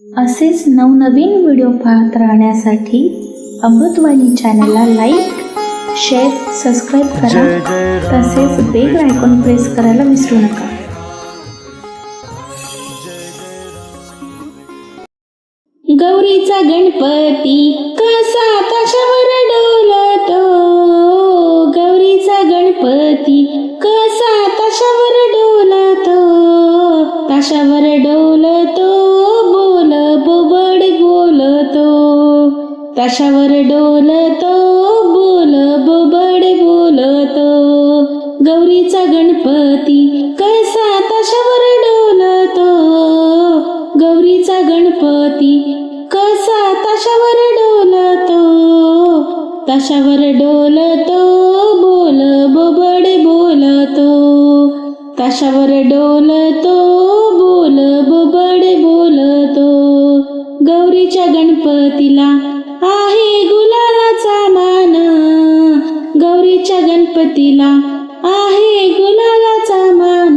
असेच नवनवीन व्हिडिओ पाहत राहण्यासाठी अमृतवाणी चॅनलला लाईक शेअर सबस्क्राईब करा. तसेच बेल आयकॉन प्रेस करायला विसरू नका. गौरीचा गणपती कसा ताशावर डोलतो? बोल बोबड बोलतो. गौरीचा गणपती कसा ताशावर डोलतो? गौरीचा गणपती कसा ताशावर डोलतो? ताशावर डोलतो बोल बोबड बोलतो. ताशावर डोलतो बोल बोबड बोलतो. गौरीच्या गणपतीला गौरीच्या गणपतीला आहे गुलालाचा मान.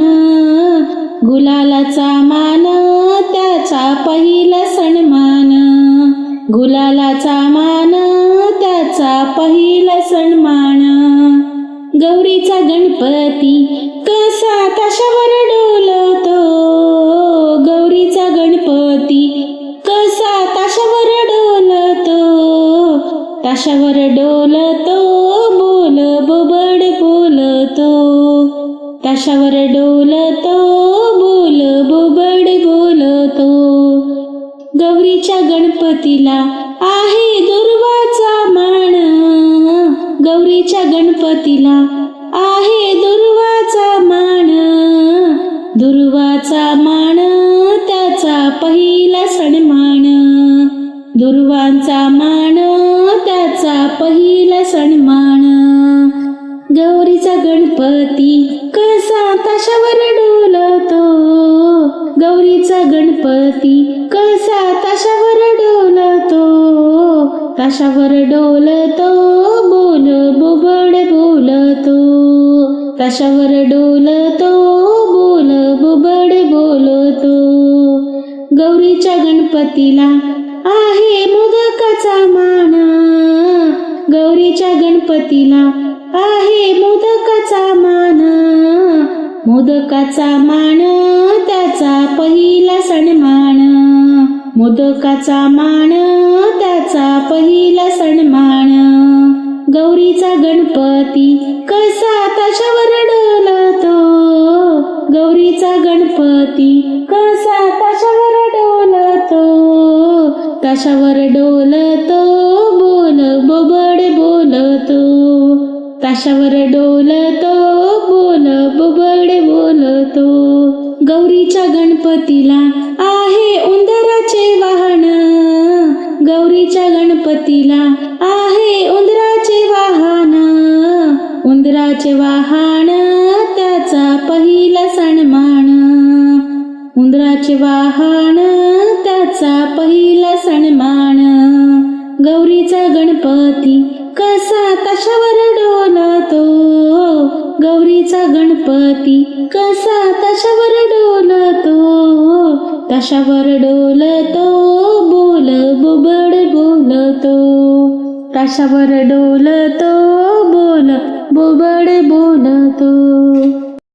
गुलालाचा मान त्याचा पहिला सन्मान. गुलालाचा मान त्याचा पहिला सन्मान. गौरीचा गणपती कसा ताशावर डोलतो? गौरीचा गणपती कसा ताशावर डोलतो? ताशावर डो गणपतीला आहे दुर्वाचा मान. गौरीच्या गणपतीला आहे दुर्वाचा मान. दुर्वाचा मान त्याचा पहिला सन्मान. दुर्वांचा मान त्याचा पहिला सन्मान. गौरीचा गणपती कसा ताशावर डोलतो. गौरीचा गणपती कसा ताशावर डोलतो? बोल बुबड बोलतो. ताशावर डोलतो? बोल बुबड बोलतो. गौरीच्या गणपतीला आहे मोदकाचा मान. गौरीच्या गणपतीला आहे मोदकाचा मान. मोदकाचा मान त्याचा पहिला सन्मान. मोदकाचा मान त्याचा पहिला सन्मान? गौरीचा गणपती कसा ताशावर डोलतो? गौरीचा गणपती कसा ताशावर डोलतो? ताशावर डोलतो बोल बोबड बोलतो. ताशावर डोलतो बोल बोबड बोलतो. गौरीच्या गणपतीला आहे उंदराचे वाह पार्वतीला आहे उंदराचे वाहन. उंदराचे वाहन त्याचा पहिला सन्मान. उंदराचे वाहन त्याचा पहिला सन्मान. गौरीचा गणपती गौरीचा गणपती कसा तशावर डोलतो तशावर डोलतो बोल बोबड बोलतो. तशावर डोलतो बोल बोबड बोलतो.